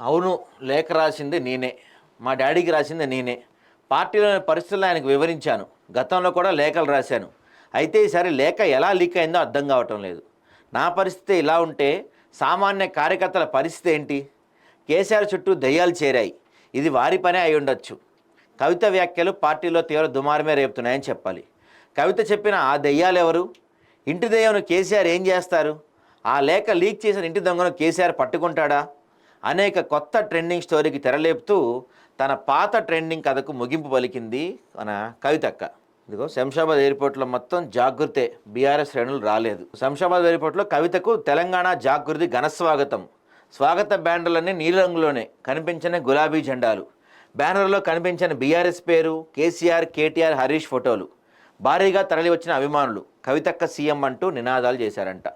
అవును లేఖ రాసింది నేనే. మా డాడీకి రాసింది నేనే. పార్టీలోని పరిస్థితులను ఆయనకు వివరించాను. గతంలో కూడా లేఖలు రాశాను. అయితే ఈసారి లేఖ ఎలా లీక్ అయిందో అర్థం కావటం లేదు. నా పరిస్థితి ఇలా ఉంటే సామాన్య కార్యకర్తల పరిస్థితి ఏంటి? కేసీఆర్ చుట్టూ దయ్యాలు చేరాయి. ఇది వారి పనే అయి ఉండొచ్చు. కవిత వ్యాఖ్యలు పార్టీలో తీవ్ర దుమారమే రేపుతున్నాయని చెప్పాలి. కవిత చెప్పిన ఆ దెయ్యాలు ఎవరు? ఇంటి దెయ్యంను కేసీఆర్ ఏం చేస్తారు? ఆ లేఖ లీక్ చేసిన ఇంటి దొంగను కేసీఆర్ పట్టుకుంటాడా? అనేక కొత్త ట్రెండింగ్ స్టోరీకి తెరలేపుతూ తన పాత ట్రెండింగ్ కథకు ముగింపు పలికింది మన కవితక్క. ఇదిగో శంషాబాద్ ఎయిర్పోర్ట్లో మొత్తం జాగృతే. బీఆర్ఎస్ శ్రేణులు రాలేదు. శంషాబాద్ ఎయిర్పోర్ట్లో కవితకు తెలంగాణ జాగృతి ఘనస్వాగతం స్వాగత. బ్యానర్లన్నీ నీలిరంగులోనే కనిపించని గులాబీ జెండాలు. బ్యానర్లో కనిపించిన బీఆర్ఎస్ పేరు కేసీఆర్ కేటీఆర్ హరీష్ ఫోటోలు. భారీగా తరలివచ్చిన అభిమానులు. కవితక్క సీఎం అంటూ నినాదాలు చేశారంట.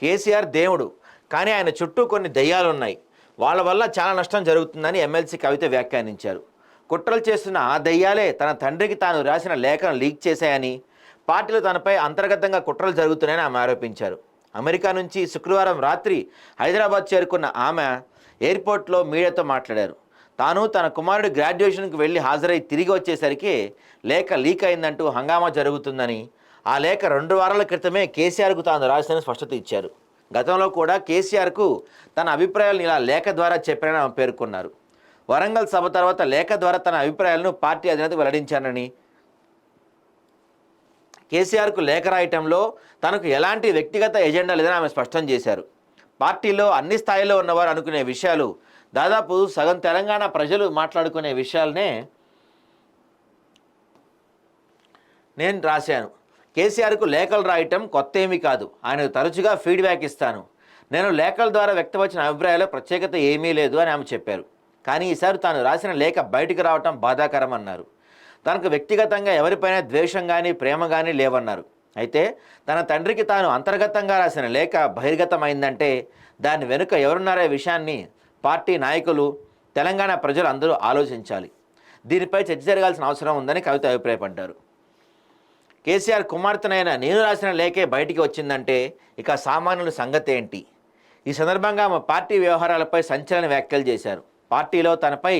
కేసీఆర్ దేవుడు. కానీ ఆయన చుట్టూ కొన్ని దయ్యాలు ఉన్నాయి వాళ్ళ వల్ల చాలా నష్టం జరుగుతుందని ఎమ్మెల్సీ కవిత వ్యాఖ్యానించారు. కుట్రలు చేస్తున్న ఆ దయ్యాలే తన తండ్రికి తాను రాసిన లేఖను లీక్ చేశాయని పార్టీలు తనపై అంతర్గతంగా కుట్రలు జరుగుతున్నాయని ఆమె ఆరోపించారు. అమెరికా నుంచి శుక్రవారం రాత్రి హైదరాబాద్ చేరుకున్న ఆమె ఎయిర్పోర్ట్లో మీడియాతో మాట్లాడారు. తాను తన కుమారుడు గ్రాడ్యుయేషన్కి వెళ్ళి హాజరై తిరిగి వచ్చేసరికి లేఖ లీక్ అయిందంటూ హంగామా జరుగుతుందని ఆ లేఖ రెండు వారాల క్రితమే కేసీఆర్కు తాను రాసిందని స్పష్టత ఇచ్చారు. గతంలో కూడా కేసీఆర్కు తన అభిప్రాయాలను ఇలా లేఖ ద్వారా చెప్పారని ఆమె పేర్కొన్నారు. వరంగల్ సభ తర్వాత లేఖ ద్వారా తన అభిప్రాయాలను పార్టీ అధినేత వెల్లడించానని. కేసీఆర్కు లేఖ రాయటంలో తనకు ఎలాంటి వ్యక్తిగత ఎజెండా లేదని ఆమె స్పష్టం చేశారు. పార్టీలో అన్ని స్థాయిలో ఉన్నవారు అనుకునే విషయాలు దాదాపు సగం తెలంగాణ ప్రజలు మాట్లాడుకునే విషయాలనే నేను రాశాను. కేసీఆర్కు లేఖలు రాయటం కొత్త ఏమీ కాదు. ఆయనకు తరచుగా ఫీడ్బ్యాక్ ఇస్తాను. నేను లేఖల ద్వారా వ్యక్తపరిచిన అభిప్రాయాల ప్రత్యేకత ఏమీ లేదు అని ఆమె చెప్పారు. కానీ ఈసారి తాను రాసిన లేఖ బయటకు రావటం బాధాకరం అన్నారు తనకు వ్యక్తిగతంగా ఎవరిపైన ద్వేషం కానీ ప్రేమ కానీ లేవన్నారు. అయితే తన తండ్రికి తాను అంతర్గతంగా రాసిన లేఖ బహిర్గతమైందంటే దాని వెనుక ఎవరున్నారే విషయాన్ని పార్టీ నాయకులు తెలంగాణ ప్రజలు అందరూ ఆలోచించాలి. దీనిపై చర్చ జరగాల్సిన అవసరం ఉందని కవిత అభిప్రాయపడ్డారు. కేసీఆర్ కుమార్తెనైన నేను రాసిన లేఖే బయటికి వచ్చిందంటే ఇక సామాన్యుల సంగతి ఏంటి? ఈ సందర్భంగా ఆమె పార్టీ వ్యవహారాలపై సంచలన వ్యాఖ్యలు చేశారు. పార్టీలో తనపై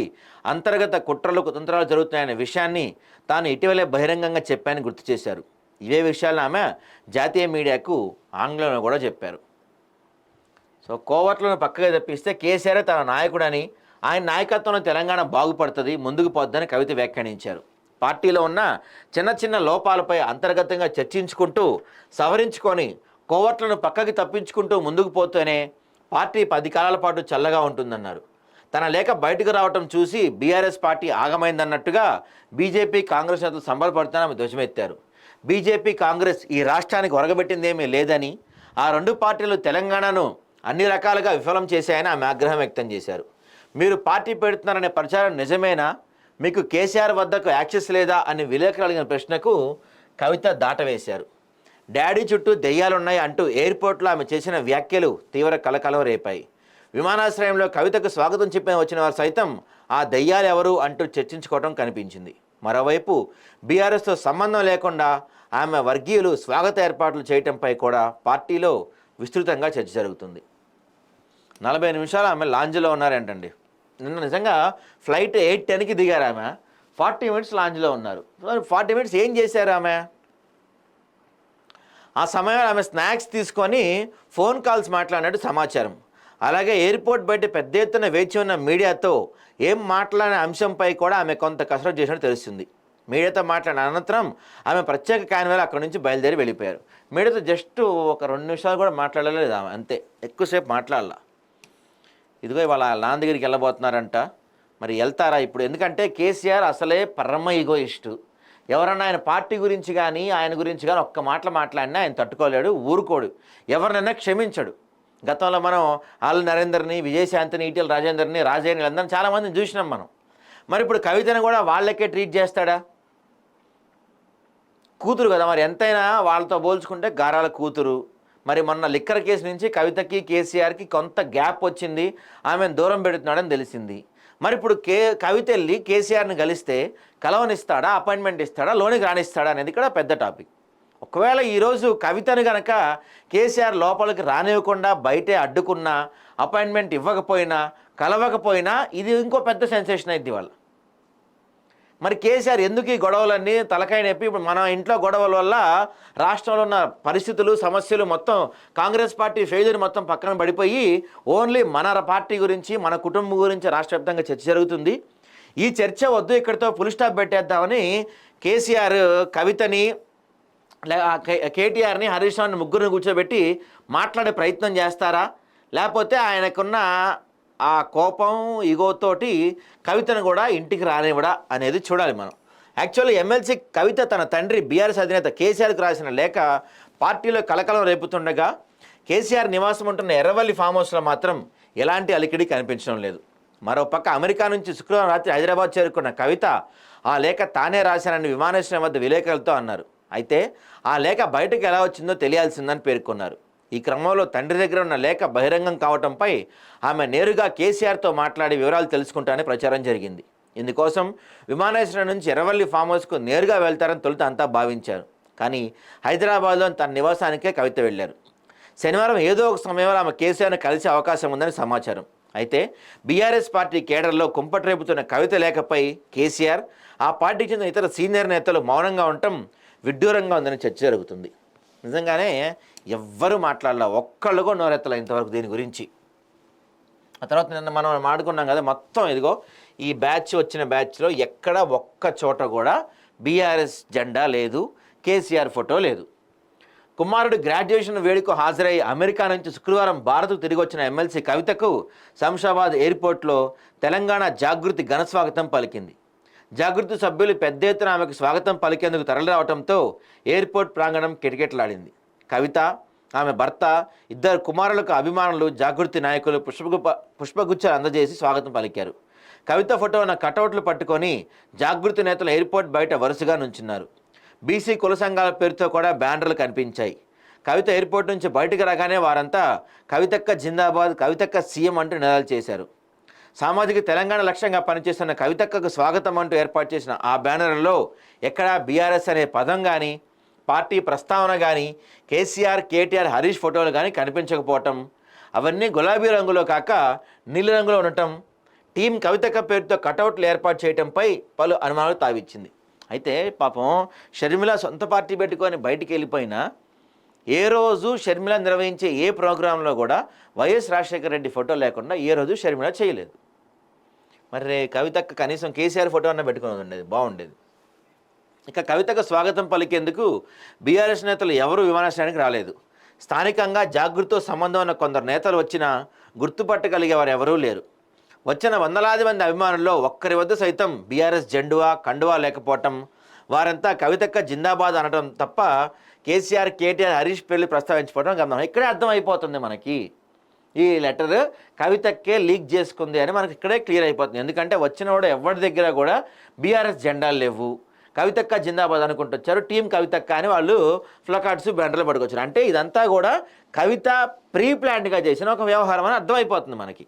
అంతర్గత కుట్రలు కుతంత్రాలు జరుగుతున్నాయనే విషయాన్ని తాను ఇటీవలే బహిరంగంగా చెప్పానని గుర్తు చేశారు. ఇవే విషయాలను ఆమె జాతీయ మీడియాకు ఆంగ్లంలో కూడా చెప్పారు. సో కోవట్లను పక్కగా తప్పిస్తే కేసీఆర్ తన నాయకుడని ఆయన నాయకత్వంలో తెలంగాణ బాగుపడుతుంది ముందుకు పోద్దని కవిత వ్యాఖ్యానించారు. పార్టీలో ఉన్న చిన్న చిన్న లోపాలపై అంతర్గతంగా చర్చించుకుంటూ సవరించుకొని కోవట్లను పక్కకి తప్పించుకుంటూ ముందుకు పోతేనే పార్టీ పది కాలాల పాటు చల్లగా ఉంటుందన్నారు. తన లేఖ బయటకు రావటం చూసి బీఆర్ఎస్ పార్టీ ఆగమైందన్నట్టుగా బీజేపీ కాంగ్రెస్ నేతలు సంబరపడుతున్న ఆమె ధ్వజమెత్తారు. బీజేపీ కాంగ్రెస్ ఈ రాష్ట్రానికి ఒరగబెట్టిందేమీ లేదని ఆ రెండు పార్టీలు తెలంగాణను అన్ని రకాలుగా విఫలం చేశాయని ఆమె ఆగ్రహం వ్యక్తం చేశారు. మీరు పార్టీ పెడుతున్నారనే ప్రచారం నిజమేనా? మీకు కేసీఆర్ వద్దకు యాక్సెస్ లేదా అని విలేకరులు అడిగిన ప్రశ్నకు కవిత దాటవేశారు. డాడీ చుట్టూ దెయ్యాలున్నాయి అంటూ ఎయిర్పోర్ట్లో ఆమె చేసిన వ్యాఖ్యలు తీవ్ర కలకలం రేపాయి. విమానాశ్రయంలో కవితకు స్వాగతం చెప్పిన వచ్చిన వారు సైతం ఆ దెయ్యాలు ఎవరు అంటూ చర్చించుకోవడం కనిపించింది. మరోవైపు బీఆర్ఎస్తో సంబంధం లేకుండా ఆమె వర్గీయులు స్వాగత ఏర్పాట్లు చేయటంపై కూడా పార్టీలో విస్తృతంగా చర్చ జరుగుతుంది. నలభై నిమిషాలు ఆమె లాంజ్లో ఉన్నారంటండి? నిన్న నిజంగా ఫ్లైట్ ఎయిట్ టెన్కి దిగారు ఆమె. ఫార్టీ మినిట్స్ లాంజ్లో ఉన్నారు. ఫార్టీ మినిట్స్ ఏం చేశారు ఆమె? ఆ సమయంలో ఆమె స్నాక్స్ తీసుకొని ఫోన్ కాల్స్ మాట్లాడినట్టు సమాచారం. అలాగే ఎయిర్పోర్ట్ బయట పెద్ద ఎత్తున వేచి ఉన్న మీడియాతో ఏం మాట్లాడిన అంశంపై కూడా ఆమె కొంత కసరత్తు చేసినట్టు తెలుస్తుంది. మీడియాతో మాట్లాడిన అనంతరం ఆమె ప్రత్యేక కాన్వేలో అక్కడి నుంచి బయలుదేరి వెళ్ళిపోయారు. మీడియాతో జస్ట్ ఒక రెండు నిమిషాలు కూడా మాట్లాడలేదు ఆమె అంతే. ఎక్కువసేపు మాట్లాడాల. ఇదిగో ఇవాళ నాన్న దగ్గరికి వెళ్ళబోతున్నారంట. మరి వెళ్తారా ఇప్పుడు? ఎందుకంటే కేసీఆర్ అసలే పరమ ఈగోయిస్టు ఎవరన్నా ఆయన పార్టీ గురించి కానీ ఆయన గురించి కానీ ఒక్క మాటలు మాట్లాడినా ఆయన తట్టుకోలేడు ఊరుకోడు. ఎవరినైనా క్షమించడు. గతంలో మనం ఆల్ నరేందర్ని విజయశాంతిని ఈటీఎల్ రాజేందర్ని రాజేని అందరిని చాలామందిని చూసినాం మనం. మరి ఇప్పుడు కవితను కూడా వాళ్ళకే ట్రీట్ చేస్తాడా? కూతురు కదా మరి. ఎంతైనా వాళ్ళతో పోల్చుకుంటే గారాల కూతురు. మరి మొన్న లిక్కర్ కేసు నుంచి కవితకి కేసీఆర్కి కొంత గ్యాప్ వచ్చింది. ఆమెను దూరం పెడుతున్నాడని తెలిసింది. మరి ఇప్పుడు కే కవిత వెళ్ళి కేసీఆర్ని కలిస్తే కలవనిస్తాడా అపాయింట్మెంట్ ఇస్తాడా లోనికి రాణిస్తాడా అనేది కూడా పెద్ద టాపిక్. ఒకవేళ ఈరోజు కవితను గనక కేసీఆర్ లోపలికి రానివ్వకుండా బయటే అడ్డుకున్నా అపాయింట్మెంట్ ఇవ్వకపోయినా కలవకపోయినా ఇది ఇంకో పెద్ద సెన్సేషన్ అయింది వాళ్ళ మరి కేసీఆర్ ఎందుకు ఈ గొడవలన్నీ తలకాయ నొప్పి? ఇప్పుడు మన ఇంట్లో గొడవల వల్ల రాష్ట్రంలో ఉన్న పరిస్థితులు సమస్యలు మొత్తం కాంగ్రెస్ పార్టీ ఫెయిల్యూర్ మొత్తం పక్కన పడిపోయి ఓన్లీ మన పార్టీ గురించి మన కుటుంబం గురించి రాష్ట్ర వ్యాప్తంగా చర్చ జరుగుతుంది. ఈ చర్చ వద్దు ఇక్కడితో ఫుల్ స్టాప్ పెట్టేద్దామని కేసీఆర్ కవితని కేటీఆర్ని హరీష్ రావుని ముగ్గురిని కూర్చోబెట్టి మాట్లాడే ప్రయత్నం చేస్తారా? లేకపోతే ఆయనకున్న ఆ కోపం ఇగోతోటి కవితను కూడా ఇంటికి రానివ్వడా అనేది చూడాలి మనం. యాక్చువల్లీ ఎమ్మెల్సీ కవిత తన తండ్రి బీఆర్ఎస్ అధినేత కేసీఆర్కి రాసిన లేఖ పార్టీలో కలకలం రేపుతుండగా కేసీఆర్ నివాసం ఉంటున్న ఎర్రవల్లి ఫామ్ హౌస్లో మాత్రం ఎలాంటి అలికిడి కనిపించడం లేదు. మరోపక్క అమెరికా నుంచి శుక్రవారం రాత్రి హైదరాబాద్ చేరుకున్న కవిత ఆ లేఖ తానే రాశానని విమానాశ్రయం వద్ద విలేకరులతో అన్నారు. అయితే ఆ లేఖ బయటకు ఎలా వచ్చిందో తెలియాల్సిందని పేర్కొన్నారు. ఈ క్రమంలో తండ్రి దగ్గర ఉన్న లేఖ బహిరంగం కావటంపై ఆమె నేరుగా కేసీఆర్తో మాట్లాడి వివరాలు తెలుసుకుంటానని ప్రచారం జరిగింది. ఇందుకోసం విమానాశ్రయం నుంచి ఎర్రవల్లి ఫామ్ హౌస్కు నేరుగా వెళ్తారని తొలుత అంతా భావించారు. కానీ హైదరాబాద్లోని తన నివాసానికే కవిత వెళ్ళారు. శనివారం ఏదో ఒక సమయంలో ఆమె కేసీఆర్ను కలిసే అవకాశం ఉందని సమాచారం. అయితే బీఆర్ఎస్ పార్టీ కేడర్లో కుంపట్రేపుతున్న కవిత లేఖపై కేసీఆర్ ఆ పార్టీకి చెందిన ఇతర సీనియర్ నేతలు మౌనంగా ఉండటం విడ్డూరంగా ఉందని చర్చ జరుగుతుంది. నిజంగానే ఎవ్వరూ మాట్లాడలే ఒక్కళ్ళు కూడా నోరెత్తలే ఇంతవరకు దీని గురించి. ఆ తర్వాత నిన్న మనం మాడుకున్నాం కదా మొత్తం ఇదిగో ఈ బ్యాచ్ వచ్చిన బ్యాచ్లో ఎక్కడ ఒక్క చోట కూడా బీఆర్ఎస్ జెండా లేదు కేసీఆర్ ఫోటో లేదు. కుమారుడు గ్రాడ్యుయేషన్ వేడుక హాజరై అమెరికా నుంచి శుక్రవారం భారత్ తిరిగి వచ్చిన ఎమ్మెల్సీ కవితకు శంషాబాద్ ఎయిర్పోర్ట్లో తెలంగాణ జాగృతి ఘన స్వాగతం పలికింది. జాగృతి సభ్యులు పెద్ద ఎత్తున ఆమెకు స్వాగతం పలికేందుకు తరలిరావడంతో ఎయిర్పోర్ట్ ప్రాంగణం కిటకిటలాడింది. కవిత ఆమె భర్త ఇద్దరు కుమారులకు అభిమానులు జాగృతి నాయకులు పుష్పగు పుష్పగుచ్చాలు అందజేసి స్వాగతం పలికారు. కవిత ఫోటో ఉన్న కటౌట్లు పట్టుకొని జాగృతి నేతలు ఎయిర్పోర్ట్ బయట వరుసగా నుంచున్నారు. బీసీ కుల సంఘాల పేరుతో కూడా బ్యానర్లు కనిపించాయి. కవిత ఎయిర్పోర్ట్ నుంచి బయటకు రాగానే వారంతా కవితక్క జిందాబాద్ కవితక్క సీఎం అంటూ నినాదాలు చేశారు. సామాజిక తెలంగాణ లక్ష్యంగా పనిచేస్తున్న కవితక్కకు స్వాగతం అంటూ ఏర్పాటు చేసిన ఆ బ్యానర్లలో ఎక్కడా బీఆర్ఎస్ అనే పదం కానీ పార్టీ ప్రస్తావన కానీ కేసీఆర్ కేటీఆర్ హరీష్ ఫోటోలు కానీ కనిపించకపోవటం అవన్నీ గులాబీ రంగులో కాక నీలి రంగులో ఉండటం టీం కవితక్క పేరుతో కటౌట్లు ఏర్పాటు చేయటంపై పలు అనుమానాలు తావిచ్చింది. అయితే పాపం షర్మిల సొంత పార్టీ పెట్టుకొని బయటికి వెళ్ళిపోయినా ఏ రోజు షర్మిల నిర్వహించే ఏ ప్రోగ్రాంలో కూడా వైఎస్ రాజశేఖర రెడ్డి ఫోటో లేకుండా ఏ రోజు షర్మిల చేయలేదు. మరి కవితక్క కనీసం కేసీఆర్ ఫోటో అన్న పెట్టుకుని ఉండేది బాగుండేది. ఇక కవితకు స్వాగతం పలికేందుకు బీఆర్ఎస్ నేతలు ఎవరూ విమానాశ్రయానికి రాలేదు. స్థానికంగా జాగృతితో సంబంధం ఉన్న కొందరు నేతలు వచ్చినా గుర్తుపట్టగలిగే వారు ఎవరూ లేరు. వచ్చిన వందలాది మంది అభిమానుల్లో ఒక్కరి వద్ద సైతం బీఆర్ఎస్ జెండువా కండువా లేకపోవటం వారంతా కవితక్క జిందాబాద్ అనడం తప్ప కేసీఆర్ కేటీఆర్ హరీష్ పెళ్ళి ప్రస్తావించుకోవడం గమనం. ఇక్కడే అర్థమైపోతుంది మనకి. ఈ లెటర్ కవితక్కే లీక్ చేసుకుంది అని మనకి ఇక్కడే క్లియర్ అయిపోతుంది. ఎందుకంటే వచ్చినవాడు ఎవరి దగ్గర కూడా బీఆర్ఎస్ జెండాలు లేవు. కవితక్క జిందాబాద్ అనుకుంటొచ్చారు టీం కవితక్క అని వాళ్ళు ఫ్లకార్డ్స్ బ్యానర్లు పట్టుకొచ్చారు. అంటే ఇదంతా కూడా కవిత ప్రీ ప్లాన్డ్గా చేసిన ఒక వ్యవహారం అని అర్థమైపోతుంది మనకి.